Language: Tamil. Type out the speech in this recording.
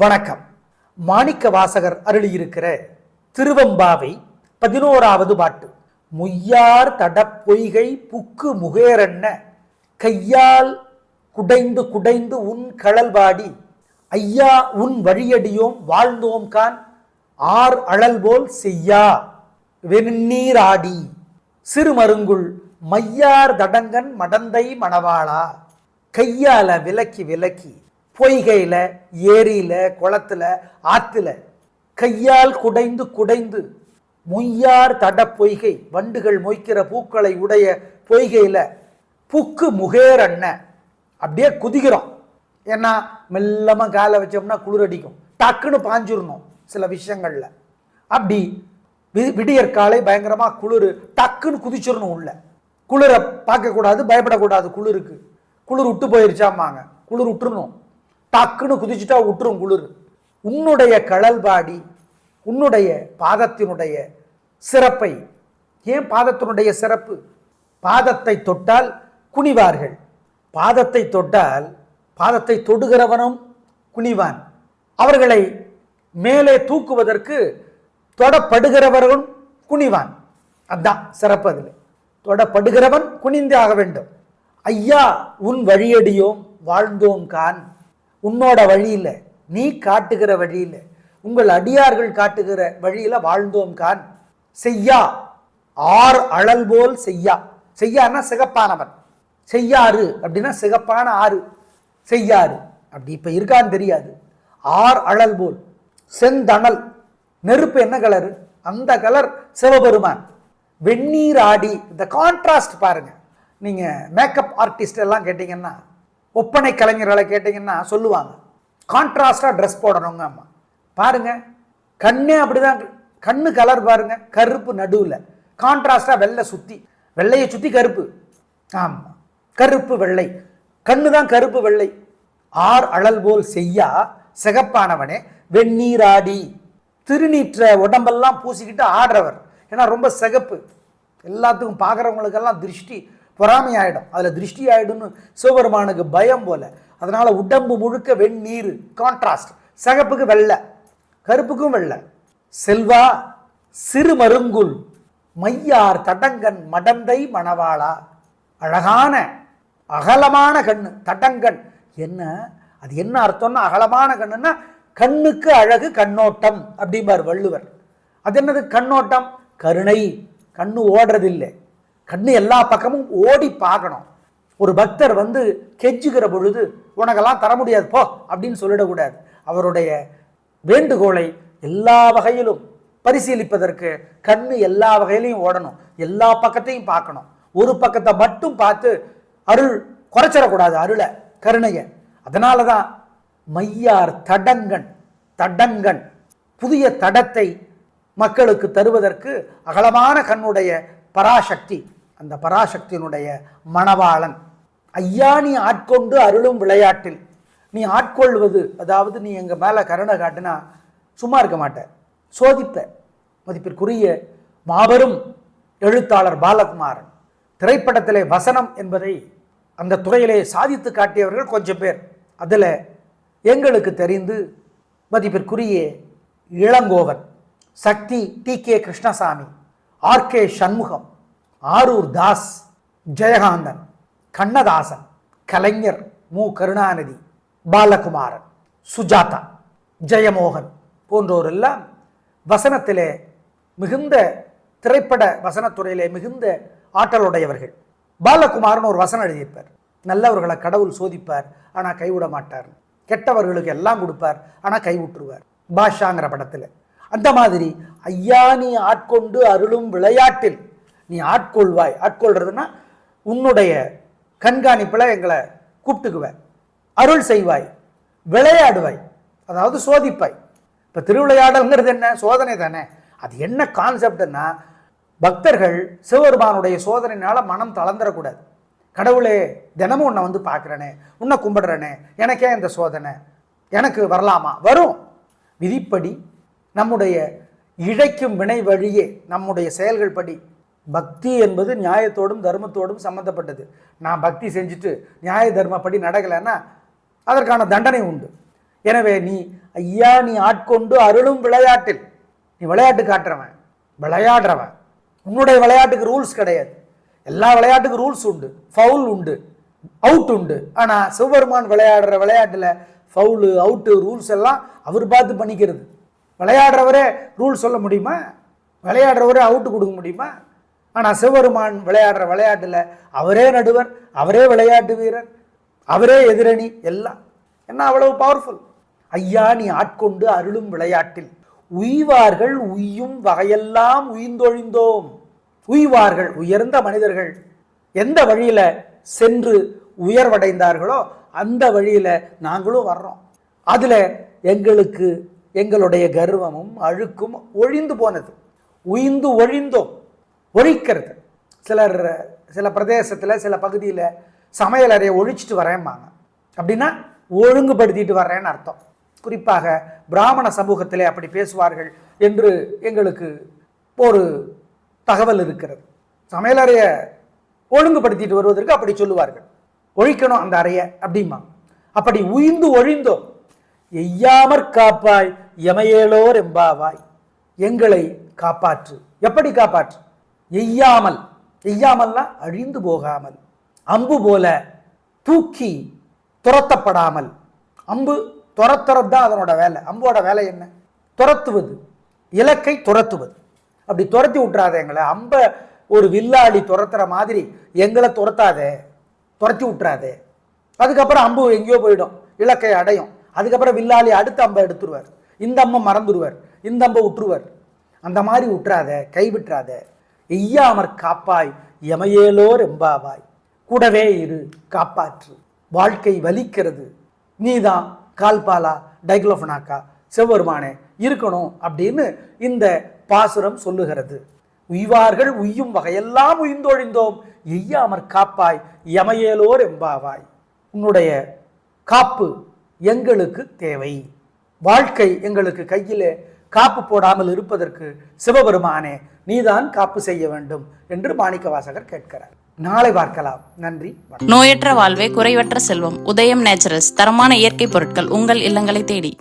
வணக்கம். மாணிக்க வாசகர் அருளியிருக்கிற திருவம்பாவை பதினோராவது பாட்டு. முய்யார் தடப்பொய்கை புக்கு முகேரன்ன கையால் குடைந்து குடைந்து உன் கழல்வாடி ஐயா உன் வழியடியோம் வாழ்ந்தோம் கான் ஆர் அழல் போல் செய்யா வெந்நீராடி சிறுமருங்குள் மையார் தடங்கன் மடந்தை மணவாளா கையால விலக்கி விலக்கி பொய்கையில் ஏரியில் குளத்துல ஆற்றுல கையால் குடைந்து குடைந்து மொய்யார் தட பொய்கை வண்டுகள் மொய்க்கிற பூக்களை உடைய பொய்கையில் புக்கு முகேர் அப்படியே குதிக்கிறோம். ஏன்னா மெல்லமாக காலை வச்சோம்னா குளிர் அடிக்கும். டக்குன்னு பாஞ்சிடணும் சில விஷயங்களில். அப்படி வி- விடியற் காலை பயங்கரமா குளிர் டக்குன்னு குதிச்சிடணும் உள்ள. குளிரை பார்க்கக்கூடாது பயப்படக்கூடாது குளிருக்கு. குளிர் விட்டு போயிருச்சாமாங்க குளிர் விட்டுருணும் டக்குன்னு குதிச்சுட்டா விட்டுரும் குளிர். உன்னுடைய கழல்பாடி உன்னுடைய பாதத்தினுடைய சிறப்பை ஏன் பாதத்தினுடைய சிறப்பு? பாதத்தை தொட்டால் குனிவார்கள். பாதத்தை தொட்டால் பாதத்தை தொடுகிறவனும் குனிவான். அவர்களை மேலே தூக்குவதற்கு தொடப்படுகிறவர்களும் குனிவான். அதான் சிறப்பு அதில். தொடப்படுகிறவன் குனிந்தே ஆக வேண்டும். ஐயா உன் வழியடியோம் வாழ்ந்தோம் கான். உன்னோட வழியில் நீ காட்டுகிற வழியில் உங்கள் அடியார்கள் காட்டுகிற வழியில் வாழ்ந்தோம் கான். செய்யா. ஆர் அழல் போல் செய்யா. செய்யான்னா சிகப்பானவன். செய்யாறு அப்படின்னா சிகப்பான ஆறு. செய்யாறு. அப்படி இப்போ இருக்கான்னு தெரியாது. ஆர் அழல் போல். செந்தணல். நெருப்பு என்ன கலரு அந்த கலர் சிவபெருமான். வெந்நீர் ஆடி இந்த கான்ட்ராஸ்ட் பாருங்க. நீங்க மேக்கப் ஆர்டிஸ்ட் எல்லாம் கேட்டிங்கன்னா ஒப்பனை கலைஞர்களை கேட்டிங்கன்னா சொல்லுவாங்க. கான்ட்ராஸ்டாக ட்ரெஸ் போடணுங்க அம்மா. பாருங்க கண்ணே அப்படிதான் கண்ணு கலர் பாருங்கள் கருப்பு நடுவில். கான்ட்ராஸ்டாக வெள்ளை சுற்றி வெள்ளையை சுற்றி கருப்பு. ஆமாம் கருப்பு வெள்ளை. கண்ணு தான் கருப்பு வெள்ளை. ஆர் அழல் போல் செய்யா சிகப்பானவனே வெந்நீராடி திருநீற்ற உடம்பெல்லாம் பூசிக்கிட்டு ஆடுறவர். ஏன்னா ரொம்ப சிகப்பு. எல்லாத்துக்கும் பார்க்குறவங்களுக்கெல்லாம் திருஷ்டி. பொறாமை ஆகிடும் அதில் திருஷ்டி ஆயிடும்னு சிவபெருமானுக்கு பயம் போல. அதனால் உடம்பு முழுக்க வெந்நீர் கான்ட்ராஸ்ட் சிகப்புக்கு வெள்ளை கருப்புக்கும் வெள்ளை. செல்வா சிறு மருங்குல் மையார் தடங்கன் மடந்தை மணவாளா. அழகான அகலமான கண்ணு தடங்கன் என்ன? அது என்ன அர்த்தம்னா அகலமான கண்ணுன்னா கண்ணுக்கு அழகு கண்ணோட்டம் அப்படிம்பார் வள்ளுவர். அது என்னது? கண்ணோட்டம். கருணை. கண்ணு ஓடுறதில்லை. கண்ணு எல்லா பக்கமும் ஓடி பார்க்கணும். ஒரு பக்தர் வந்து கெஞ்சுகிற பொழுது உனக்கெல்லாம் தர முடியாது போ அப்படின்னு சொல்லிடக்கூடாது. அவருடைய வேண்டுகோளை எல்லா வகையிலும் பரிசீலிப்பதற்கு கண்ணு எல்லா வகையிலையும் ஓடணும். எல்லா பக்கத்தையும் பார்க்கணும். ஒரு பக்கத்தை மட்டும் பார்த்து அருள் குறைச்சிடக்கூடாது அருளை கருணையை. அதனால தான் மையார் தடங்கன் தடங்கன் புதிய தடத்தை மக்களுக்கு தருவதற்கு அகலமான கண்ணுடைய பராசக்தி. அந்த பராசக்தியினுடைய மணவாளன். ஐயா நீ ஆட்கொண்டு அருளும் விளையாட்டில். நீ ஆட்கொள்வது அதாவது நீ எங்கள் மேலே கருணை காட்டினா சும்மா இருக்க மாட்ட. சோதிப்ப. மதிப்பிற்குரிய மாபெரும் எழுத்தாளர் பாலகுமாரன். திரைப்படத்திலே வசனம் என்பதை அந்த துறையிலே சாதித்து காட்டியவர்கள் கொஞ்சம் பேர். அதில் எங்களுக்கு தெரிந்து மதிப்பிற்குரிய Elangovan Sakthi T K Krishnasamy R K Shanmugam Arur Das Jayakanthan Kannadasan Kalaignar Mu. Karunanidhi Balakumaran Sujatha Jeyamohan போன்றோரெல்லாம் வசனத்திலே மிகுந்த திரைப்பட வசனத்துறையிலே மிகுந்த ஆற்றலுடையவர்கள். பாலகுமாரன் ஒரு வசனம் எழுதியிருப்பார். நல்லவர்களை கடவுள் சோதிப்பார் ஆனால் கைவிட மாட்டார். கெட்டவர்களுக்கு எல்லாம் கொடுப்பார் ஆனால் கைவிட்டுருவார். பாஷாங்கிற படத்தில். அந்த மாதிரி ஐயா நீ ஆட்கொண்டு அருளும் விளையாட்டில் நீ ஆட்கொள்வாய். ஆட்கொள்றதுன்னா உன்னுடைய கண்காணிப்பில் எங்களை கூப்பிட்டுக்குவாய் அருள் செய்வாய். விளையாடுவாய். அதாவது சோதிப்பாய். இப்போ திருவிளையாடல்ங்கிறது என்ன? சோதனை தானே. அது என்ன கான்செப்ட்னா பக்தர்கள் சிவபெருமானுடைய சோதனையினால் மனம் தளர்ந்துடக்கூடாது கடவுளே தினமும் உன்னை வந்து பார்க்குறேனே உன்னை கும்பிடுறேனே எனக்கே இந்த சோதனை. எனக்கு வரலாமா? வரும். விதிப்படி நம்முடைய இழைக்கும் வினை வழியே நம்முடைய செயல்கள் படி பக்தி என்பது நியாயத்தோடும் தர்மத்தோடும் சம்மந்தப்பட்டது நான் பக்தி செஞ்சுட்டு நியாய தர்மப்படி நடக்கலைன்னா அதற்கான தண்டனை உண்டு. எனவே நீ ஐயா நீ ஆட்கொண்டு அருளும் விளையாட்டில். நீ விளையாட்டு காட்டுறவன் விளையாடுறவன். உன்னுடைய விளையாட்டுக்கு ரூல்ஸ் கிடையாது. எல்லா விளையாட்டுக்கு ரூல்ஸ் உண்டு. ஃபவுல் உண்டு. அவுட் உண்டு. ஆனால் சிவபெருமான் விளையாடுற விளையாட்டில் ஃபவுலு அவுட்டு ரூல்ஸ் எல்லாம் அவர் பார்த்து பண்ணிக்கிறது. விளையாடுறவரே ரூல் சொல்ல முடியுமா? விளையாடுறவரே அவுட்டு கொடுக்க முடியுமா? ஆனால் சிவபெருமான் விளையாடுற விளையாட்டில் அவரே நடுவர் அவரே விளையாட்டு வீரர் அவரே எதிரணி எல்லாம். என்ன அவ்வளவு பவர்ஃபுல் ஐயா நீ ஆட்கொண்டு அருளும் விளையாட்டில். உய்வார்கள் உய்யும் வகையெல்லாம் உயிர்ந்தொழிந்தோம் உய்வார்கள் உயர்ந்த மனிதர்கள் எந்த வழியில் சென்று உயர்வடைந்தார்களோ அந்த வழியில் நாங்களும் வர்றோம். அதில் எங்களுக்கு எங்களுடைய கர்வமும் அழுக்கும் ஒழிந்து போனது. உயிந்து ஒழிந்தோம். ஒழிக்கிறது. சிலர் சில பிரதேசத்தில் சில பகுதியில் சமையல் அறையை ஒழிச்சிட்டு வரேன்பாங்க அப்படின்னா ஒழுங்குபடுத்திட்டு வர்றேன்னு அர்த்தம். குறிப்பாக பிராமண சமூகத்திலே அப்படி பேசுவார்கள் என்று எங்களுக்கு ஒரு தகவல் இருக்கிறது. சமையலறையை ஒழுங்குபடுத்திட்டு வருவதற்கு அப்படி சொல்லுவார்கள். ஒழிக்கணும் அந்த அறையை அப்படிமா அப்படி உயிர்ந்து ஒழிந்தோம் எய்யாமற் காப்பாய் எமையேலோர் எம்பாவாய் எங்களை காப்பாற்று. எப்படி காப்பாற்று? எய்யாமல் எய்யாமல்னா அழிந்து போகாமல் அம்பு போல தூக்கி துரத்தப்படாமல். அம்பு துரத்துறது தான் அதனோட வேலை. அம்போட வேலை என்ன? துரத்துவது. இலக்கை துரத்துவது. அப்படி துரத்தி விட்றாத எங்களை. அம்ப ஒரு வில்லாளி துரத்துற மாதிரி எங்களை துரத்தாதே. துரத்தி விட்றாதே அதுக்கப்புறம் அம்பு எங்கேயோ போயிடும். இலக்கை அடையும். அதுக்கப்புறம் வில்லாளி அடுத்த அம்பை எடுத்துருவார். இந்த அம்மை மறந்துடுவார் இந்த அம்பை விட்டுருவார். அந்த மாதிரி விட்டுறாத. கைவிட்டுறாத. எய்யாமற் காப்பாய் எமையேலோர் எம்பாவாய். கூடவே இரு காப்பாற்று. வாழ்க்கை வலிக்கிறது. நீதான் கால்பாலா டைக்ளோஃபனாக்கா செவ்வருமானே இருக்கணும் அப்படின்னு இந்த பாசுரம் சொல்லுகிறது. உய்வார்கள் உய்யும் வகையெல்லாம் உய்ந்தொழிந்தோம். எய்யாமற் காப்பாய் எமையேலோர் எம்பாவாய். உன்னுடைய காப்பு எங்களுக்கு தேவை. வாழ்க்கை எங்களுக்கு கையிலே காப்பு போடாமல் இருப்பதற்கு சிவபெருமானே நீதான் காப்பு செய்ய வேண்டும் என்று மாணிக்க வாசகர் கேட்கிறார். நாளை பார்க்கலாம். நன்றி நோயற்ற வாழ்வே குறைவற்ற செல்வம். உதயம் நேச்சுரல்ஸ் தரமான இயற்கை பொருட்கள் உங்கள் இல்லங்களை தேடி.